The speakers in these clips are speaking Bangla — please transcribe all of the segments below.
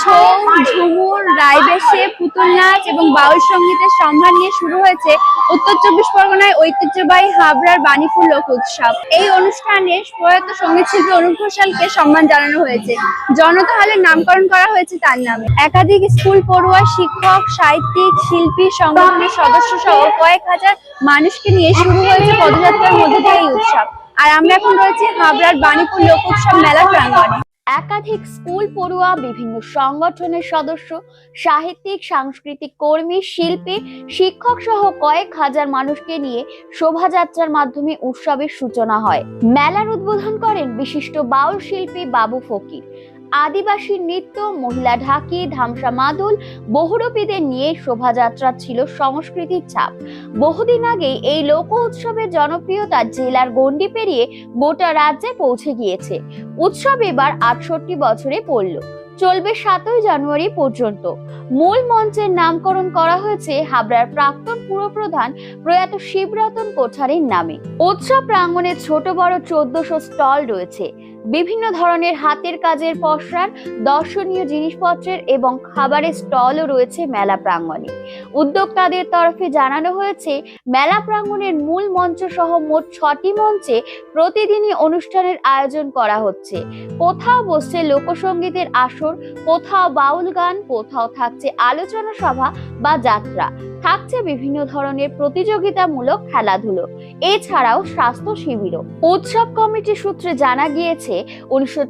ছৌ ঝুমুর রায়বেশে পুতুল নাচ এবং বাউল সঙ্গীতের সম্ভার নিয়ে শুরু হয়েছে উত্তর চব্বিশ পরগনায় ঐতিহ্যবাহী হাবড়ার বাণীপুর লোক উৎসব। এই অনুষ্ঠানে প্রয়াত সংগীত শিল্পী অনুপ ঘোষালকে সম্মান জানানো হয়েছে। জনতা হলের নামকরণ করা হয়েছে তার নামে। একাধিক স্কুল পড়ুয়া শিক্ষক সাহিত্যিক শিল্পী সংগঠনের সদস্য সহ কয়েক হাজার মানুষকে নিয়ে শুরু হয়েছে পদযাত্রার মধ্যে দিয়ে এই উৎসব। আর আমরা এখন রয়েছি হাবড়ার বাণীপুর লোক উৎসব মেলা প্রাঙ্গণে। একাধিক স্কুল পড়ুয়া, বিভিন্ন সংগঠনের সদস্য, সাহিত্যিক, সাংস্কৃতিক কর্মী, শিল্পী, শিক্ষক সহ কয়েক হাজার মানুষকে নিয়ে শোভাযাত্রার মাধ্যমে উৎসবের সূচনা হয়। মেলার উদ্বোধন করেন বিশিষ্ট বাউল শিল্পী বাবু ফকির। আদিবাসী নৃত্য, মহিলা ঢাকি, ধামসা মাদুল, বহুরূপীদের নিয়ে শোভাযাত্রা ছিল সংস্কৃতির ছাপ বহুদিন আগে এই লোক উৎসবের জনপ্রিয়তা জেলার গণ্ডি পেরিয়ে গোটা রাজ্যে পৌঁছে গিয়েছে। উৎসব এবার আটষট্টি বছরে পড়ল। চলবে সাতই জানুয়ারি পর্যন্ত। মূল মঞ্চের নামকরণ করা হয়েছে হাবড়ার প্রাক্তন পুরপ্রধান প্রয়াত শিবরতন কোঠারির নামে। উৎসব প্রাঙ্গণে ছোট বড় চোদ্দশো স্টল রয়েছে। বিভিন্ন ধরনের হাতের কাজের পসরার দর্শনীয় জিনিসপত্রের এবং খাবারের স্টলও রয়েছে মেলা প্রাঙ্গণে। উদ্যোক্তাদের তরফে জানানো হয়েছে, মেলা প্রাঙ্গণের মূল মঞ্চ সহ মোট ছটি মঞ্চে প্রতিদিনই অনুষ্ঠানের আয়োজন করা হচ্ছে। কোথাও বসছে লোকসঙ্গীতের আসর, কোথাও বাউল গান, কোথাও থাকছে আলোচনা সভা বা যাত্রা। থাকছে বিভিন্ন ধরনের প্রতিযোগিতামূলক খেলাধুলো। এছাড়াও স্বাস্থ্য শিবিরও। উৎসব কমিটি সূত্রে জানা গিয়েছে, উনিশশো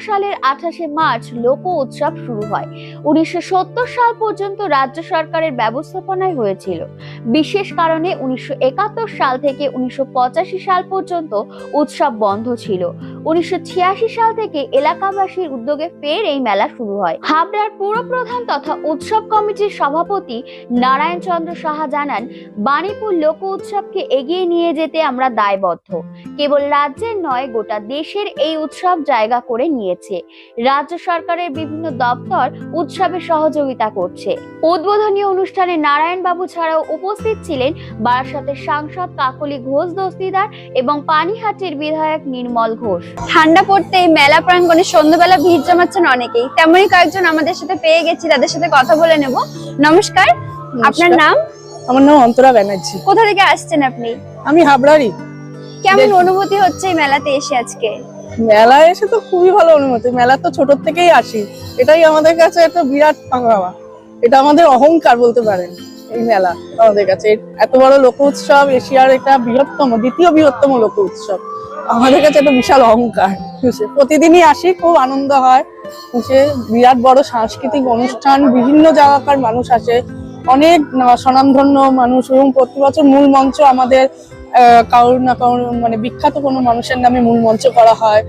সালের আঠাশে মার্চ লোক উৎসব শুরু হয়। উনিশশো সত্তর সাল পর্যন্ত রাজ্য সরকারের ব্যবস্থাপনায় হয়েছিল। বিশেষ কারণে উনিশশো একাত্তর সাল থেকে উনিশশো পঁচাশি সাল পর্যন্ত উৎসব বন্ধ ছিল। উনিশশো ছিয়াশি সাল থেকে এলাকাবাসীর উদ্যোগে ফের এই মেলা শুরু হয়। হাবড়ার পুরপ্রধান তথা উৎসব কমিটির সভাপতি নারায়ণ চন্দ্র সাহা জানান, বাণীপুর লোক উৎসবকে এগিয়ে নিয়ে যেতে আমরা দায়বদ্ধ। কেবল রাজ্যের নয়, গোটা দেশের এই উৎসব জায়গা করে নিয়েছে। রাজ্য সরকারের বিভিন্ন দপ্তর উৎসবে সহযোগিতা করছে। উদ্বোধনী অনুষ্ঠানে নারায়ণ বাবু ছাড়াও উপস্থিত ছিলেন বারাসাতের সাংসদ কাকলি ঘোষ দস্তিদার এবং পানিহাটির বিধায়ক নির্মল ঘোষ। ঠান্ডা পড়তে এই মেলা প্রাঙ্গণে সন্ধ্যাবেলা ভিড় জমাচ্ছেন অনেকেই। তেমনই কয়েকজন আমাদের সাথে পেয়ে গেছি তাদের সাথে কথা বলে নেব। নমস্কার আপনার নাম? আমার নাম অন্তরা ব্যানার্জি। কোথা থেকে আসছেন আপনি? আমি হাবড়ারই। কেমন অনুভূতি হচ্ছে এই মেলাতে এসে আজকে? মেলায় এসে তো খুবই ভালো অনুভূতি। মেলা তো ছোট থেকেই আসি। এটাই আমাদের কাছে একটা বিরাট পাওয়া। এটা আমাদের অহংকার বলতে পারেন। এই মেলা আমাদের কাছে। এত বড় লোক উৎসব, এশিয়ার এটা বৃহত্তম, দ্বিতীয় বৃহত্তম লোক উৎসব। আমাদের কাছে একটা বিশাল অহংকার? প্রতিদিনই আসি, খুব আনন্দ হয়। বুঝছে? বিরাট বড় সাংস্কৃতিক অনুষ্ঠান, বিভিন্ন জায়গাকার মানুষ আসে। অনেক স্বনামধন্য মানুষ এবং প্রতি বছর মূল মঞ্চ আমাদের কারোর না কারোর মানে বিখ্যাত কোনো মানুষের নামে মূল মঞ্চ করা হয়।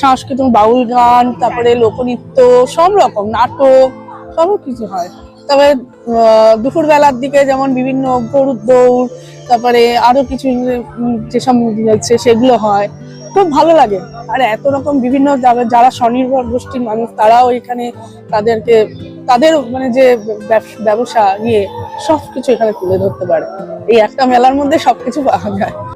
সাংস্কৃতিক বাউল গান, তারপরে লোকনৃত্য, সব রকম, নাটক সব কিছু হয়। তবে দুপুর বেলার দিকে যেমন বিভিন্ন গরুর দৌড়, তারপরে আরও কিছু যেসব হচ্ছে সেগুলো হয়। খুব ভালো লাগে। আর এত রকম বিভিন্ন যারা- স্বনির্ভর গোষ্ঠীর মানুষ, তারাও এখানে তাদেরকে, তাদের মানে যে ব্যবস- নিয়ে সবকিছু এখানে তুলে ধরতে পারে। এই একটা মেলার মধ্যে সবকিছু পাওয়া যায়।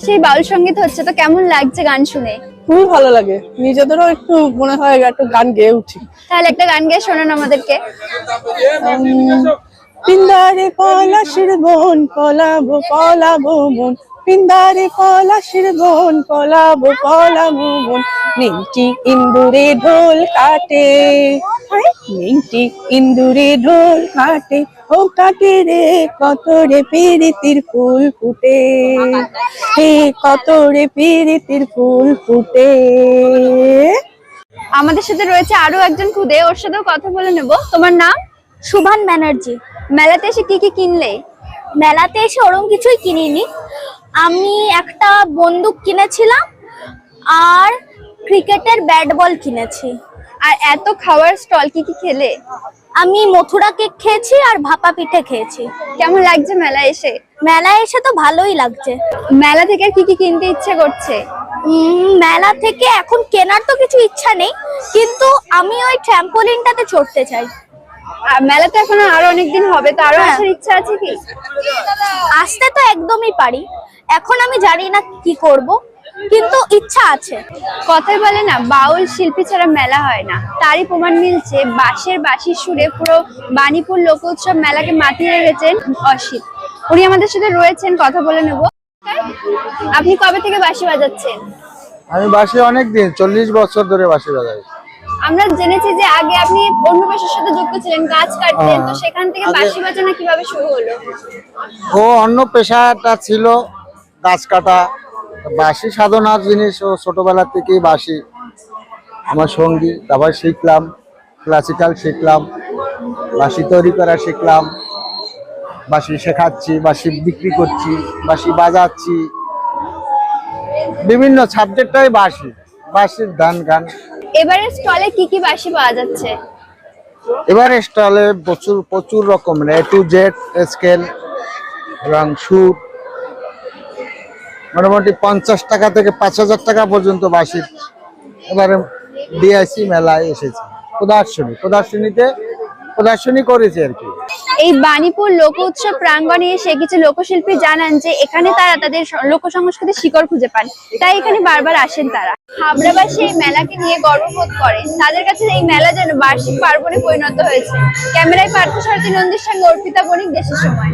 পাশেই বাউল সংগীত হচ্ছে তো কেমন লাগছে গান শুনে? খুবই ভালো লাগে। নিজেদেরও একটু মনে হয় একটু গান গেয়ে উঠি। তাহলে একটা গান গেয়ে শোনান আমাদেরকে। পিন্দারে পলাশির বোন পলাবো পলাবো মন পিন্দারে পলাশির বোন পলাবো পলাবো মন। নেংটি ইন্দুরে ঢোল কাটে। নেংটি ইন্দুরে ঢোল কাটে। ও কাটে রে কত রে পিরিতির ফুল ফুটে। হে কত রে পিরিতির ফুল ফুটে। আমাদের সাথে রয়েছে আরও একজন খুদে ওর সাথেও কথা বলে নেব। তোমার নাম? সুভান ব্যানার্জি। মেলাতে এসে কি কি কিনলে? মেলাতে এসে ওরম কিছুই কিনিনি। আমি একটা বন্দুক কিনেছিলাম আর ক্রিকেটের ব্যাট বল কিনেছি। আর এত খাওয়ার স্টল কি কি খেলে? আমি মথুরা কেক খেয়েছি আর ভাপা পিঠে খেয়েছি। কেমন লাগছে মেলা এসে? মেলায় এসে তো ভালোই লাগছে। মেলা থেকে কি কি কিনতে ইচ্ছে করছে? মেলা থেকে এখন কেনার তো কিছু ইচ্ছা নেই কিন্তু আমি ওই ট্র্যাম্পোলিনটাতে চড়তে চাই। মেলা তো এখনও আরও অনেকদিন হবে তো আরও হ্যাঁ। আসার ইচ্ছা আছে কি? আসতে তো একদমই পারি এখন আমি জানি না কি করব কিন্তু ইচ্ছা আছে। কথায় বলে না বাউল শিল্পী ছাড়া মেলা হয় না। তারই প্রমাণ মিলছে বাঁশের বাঁশির সুরে পুরো বাণীপুর লোক উৎসব মেলাকে মাতিয়ে রেখেছেন অসিত। উনি আমাদের সাথে রয়েছেন কথা বলে নেব। আপনি কবে থেকে বাঁশি বাজাচ্ছেন? আমি বাসি অনেক দিন চল্লিশ বছর ধরে বাসি বাজাই। আমরা জেনেছি যে আগে আপনি অন্য পেশার সাথে যুক্ত ছিলেন গাছ কাটতেন তো হ্যাঁ। সেখান থেকে বাঁশি বাজানো কীভাবে শুরু হলো? ও অন্য পেশাটা ছিল গাছ কাটা বাসি সাধনার জিনিস ও ছোটবেলা থেকেই বাসি আমার সঙ্গী তারপর শিখলাম ক্লাসিক্যাল শিখলাম বাসি তৈরি করা শিখলাম বাসি শেখাচ্ছি বাসি বিক্রি করছি বাসি বাজাচ্ছি। বিভিন্ন সাবজেক্টটাই বাসি বাসির গান গান এবারে স্টলে কি কি বাসি পাওয়া যাচ্ছে? এবারে স্টলে প্রচুর প্রচুর রকমের এ টু জেড স্কেল এবং সুর মোটামুটি পঞ্চাশ টাকা থেকে পাঁচ হাজার টাকা পর্যন্ত বাসির এবারে ডিআইসি মেলায় এসেছে। প্রদর্শনী, প্রদর্শনীতে প্রদর্শনী করেছে আর কি। এই বাণীপুর লোক উৎসব প্রাঙ্গণে এসে কিছু লোকশিল্পী জানান যে এখানে তারা তাদের লোক সংস্কৃতির শিকড় খুঁজে পান। তাই এখানে বারবার আসেন তারা। হাবড়াবাসী এই মেলাকে নিয়ে গর্ববোধ করেন তাদের কাছে এই মেলা যেন বার্ষিক পার্বণে পরিণত হয়েছে। ক্যামেরায় পার্থ সারথী নন্দীর সঙ্গে অর্পিতা বণিক দেশের সময়।